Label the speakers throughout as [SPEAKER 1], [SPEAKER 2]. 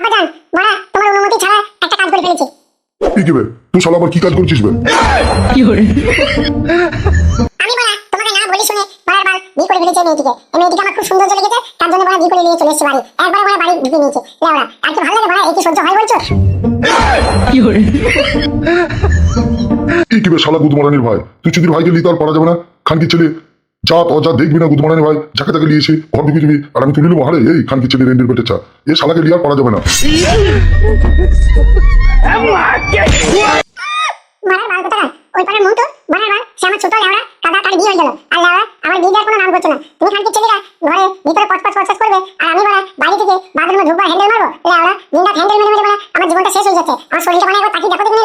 [SPEAKER 1] আব্বাজান বড়া তোমার অনুমতি ছাড়া একটা কাজ করে ফেলেছি।
[SPEAKER 2] কি কি বে তুই শালা আবার কি কাজ করছিস বে?
[SPEAKER 1] আমি বড়া তোমাকে না বলি শুনে বিয়ে করে ফেলেছি মেয়েটিকে। এই মেয়েটিকে আমার খুব সুন্দর লেগেছে তার জন্য বড়া বিয়ে করে নিয়ে চলে এসেছি বাড়ি। একবার বড়া বাড়ি ঢুকে নিয়েছে। লেওড়া আর কি ভালো লাগে বড়া এই সহ্য হয় বলছো?
[SPEAKER 2] কি কি বে শালা গুদমারানির ভাই? তুই চুদির ভাইকে লিতে আর পারা যাবে না? খানকি ছেলে জাত অজাত দেখবি না গুদমারানি ভাই। যাকে তাকে লিয়েছে ঘর ঢুকে দিবি। আর আমি তুলে নেব হারে এই, খানকি ছেলে রেন্ডির পেটে চা। এ শালাকে লিয়ে আর পারা যাবে না।
[SPEAKER 1] আমার আর করছে না। তুমি আমি জীবনটা শেষ হয়ে যাচ্ছে। আমার শরীরটা মানে তাকিয়ে দেখো তুমি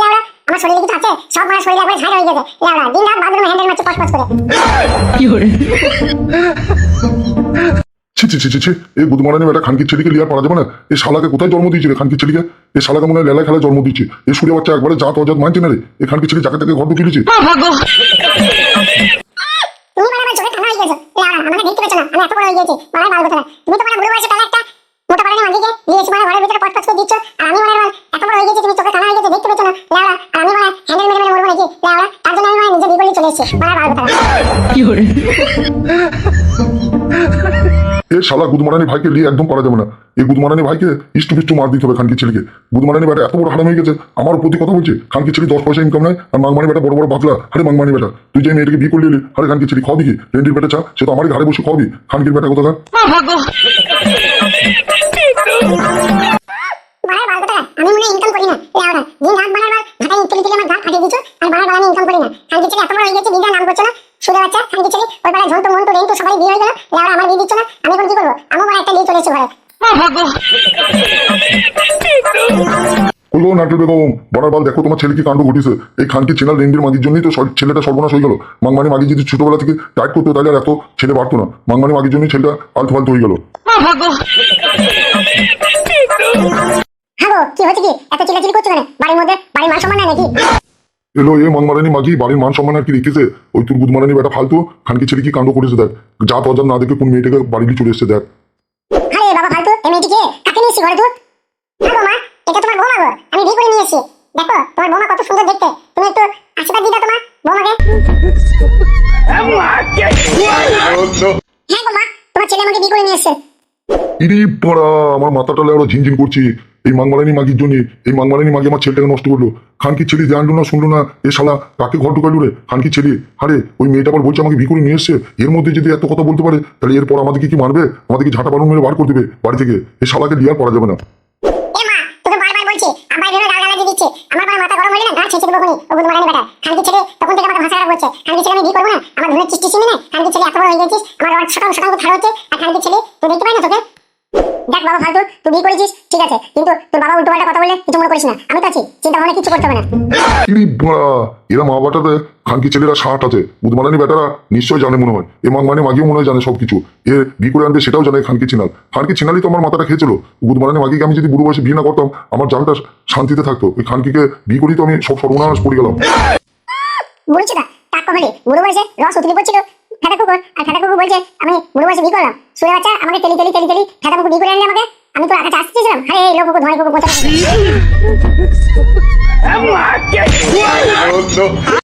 [SPEAKER 1] আমার শরীরে কিছু আছে সব আমার শরীরে একবার ঝাড় হয়ে গেছে। লেওড়া দিন রাত বাথরুমে হ্যান্ডেল মারছে পচ করে।
[SPEAKER 2] ছি ছি ছি ছি ছি। এই গুদমারানি বেটা খানকির ছেলেকে লিয়ে পারা যাবে না। এই শালাকে কোথায় জন্ম দিয়েছে রে খানকির ছেলেকে? এই শালাকে মনে হয় লেলা খেলা জন্ম দিচ্ছে এই সুরে বাচ্চা একবারে জাত অজাত মানছে না রে। এই খানকির ছেলে যাকে তাকে ঘর ঢুকিয়ে দিয়েছে।
[SPEAKER 1] তুমি তো মানে বুড়ো বয়সে একটা মোটা পাড়ানি মাগিকে ঘরের ভিতরে করে দিচ্ছ। আর আমি মানে এত বড় হয়ে গেছি তুমি চোখে ঠান্ডা হয়ে গেছে দেখতে পেছো না লেওড়া আর আমি মানে হ্যান্ডেল মেরে মেরে মরবো নাকি লেওড়া তার জন্য আমি মানে করে?
[SPEAKER 2] শালা গুদমারানি ভাইকে লিয়ে একদম পারা যাবে না। এই গুদমারানি ভাইকে ইষ্টু পিষ্টু মার দিতে হবে খানকির ছেলেকে। গুদমারানি বেটা এত বড় হারাম হয়ে গেছে আমার প্রতি কথা বলছে। খানকির ছেলে দশ পয়সা ইনকাম নাই আর মাংমানি বেটা বড় বড় বাতলা আরে মাংমানি বেটা তুই যে মেয়েটাকে বিয়ে করলি আরে খানকির ছেলে খাবি কি? রেন্ডির বেটা চা সে তো আমারই ঘরে বসে খাওয়াবি। খানকির বেটা কথা
[SPEAKER 1] আমি মনে ইনকাম করি না লেওড়া দিন রাত বাড়ার বাল ঘাটাই তুলি তুলি আমার গাল ফাটিয়ে দিচ্ছ আর বাড়ার বাল আমি ইনকাম করি না খানকি ছেলে এত বড় হয়ে গেছে বিয়ে নাম করছ না সুদে বাচ্চা খানকি ছেলে ওই পাড়ায় ঝন্টু মন্টু রেন্টু সবাই বিয়ে হয়ে গেল লেওড়া আমার বিয়ে দিচ্ছ না আমি এখন কি করব? আমার বড় একটা বিয়ে চলে এসেছে ঘরে।
[SPEAKER 2] বলল নাটুর বেগম বড়ার বাল দেখো তোমার ছেলে কি কাণ্ড ঘটিছে এই খানকি চেনাল রেন্ডির মাগির জন্যই তো ছেলেটা সর্বনাশ হয়ে গেল। মাংমানি মাগি যদি ছোটবেলা থেকে টাইট করতো তাহলে আর এত ছেলে বাড়তো না। মাংমানি মাগির জন্যই ছেলেটা আলতু ফালতু হয়ে গেল।
[SPEAKER 1] হ্যাঁ গো কি হচ্ছে কি? এত চিল্লাচিল্লি করছ কেন বাড়ির মধ্যে বাড়ির মান সম্মান নাই নাকি
[SPEAKER 2] এলো এ মাংমারানি মাগি বাড়ির মান সম্মান আর কি রেখেছে ওই তোর গুদমারানি বেটা ফালতু খানকি ছেলে কি কাণ্ড করেছে দেখ। যা তজার না দেখে কোন মেয়েটাকে বাড়ি চলে এসেছে দেখ।
[SPEAKER 1] আরে বাবা ফালতু এই মেয়েটি কাকে নিয়েছি ঘরে তুই? হ্যাঁ মা এটা তোমার বৌমা গো আমি বিয়ে করে নিয়ে দেখো তোমার বৌমা কত সুন্দর দেখতে। তুমি একটু আশীর্বাদ দিয়ে তোমার বৌমাকে? হ্যাঁ গো মা তোমার ছেলে আমাকে বিয়ে করে নিয়ে
[SPEAKER 2] ইরি পড়া আমার মাথাটা লেওড়া ঝিনঝিন করছি। এই মাংমারানি মাগির জন্য এই মাংমারানি মাগি আমার ছেলেটাকে নষ্ট করল। খানকি ছেলে জানলো না, শুনলো না, এ শালা কাকে ঘর ঢুকাইলো রে? খানকি ছেলে আরে, ওই মেয়েটা আবার বলছে আমাকে বিয়ে করে নিয়ে এসছে। এর মধ্যে যদি এত কথা বলতে পারে, তাহলে এরপর আমাদেরকে কি মারবে? আমাদেরকে ঝাঁটা পালন মেরে বার করে দেবে বাড়ি থেকে। এই শালাকে লিয়ার পড়া যাবে না।
[SPEAKER 1] এ দেখ বাবা ফালতু, তুই করেছিস? আছে কিন্তু তোর বাবা উল্টো পাল্টা কথা বললে কিছু মনে করিস না। আমি তো আছি চিন্তা ভাবনা কিছু করতে হবে না।
[SPEAKER 2] ইরি পড়া এরা মা বাটাতে খানকি ছেলেরা ষাট আছে। বুধমারানি বেটারা নিশ্চয় জানে মনে হয়। এ মাংমানি মাগিও মনে হয় জানে সবকিছু। এ বিয়ে করে আনবে সেটাও জানে খানকি চিনাল খানকি চিনালি তো আমার মাথাটা খেয়েছিল। বুধমারানি মাগিকে আমি যদি বুড়ো বয়সে বিয়ে না করতাম আমার জানটা শান্তিতে থাকতো। ওই খানকিকে বিয়ে করেই তো আমি সব সর্বনাশ পড়ে গেলাম।
[SPEAKER 1] বলছি না তাক কখনই বুড়ো বয়সে রস উতলি পড়ছিল ফেদা কুকুর। আর ফেদা কুকুর বলছে আমি বুড়ো বয়সে বিয়ে করলাম। সুরে বাচ্চা আমাকে তেলি তেলি তেলি তেলি ফেদা কুকুর বিয়ে করে আনলে আমাকে? আমি তো কাছে চেয়েছিলাম আরে এই লোক ধরে কুকুর বোঝা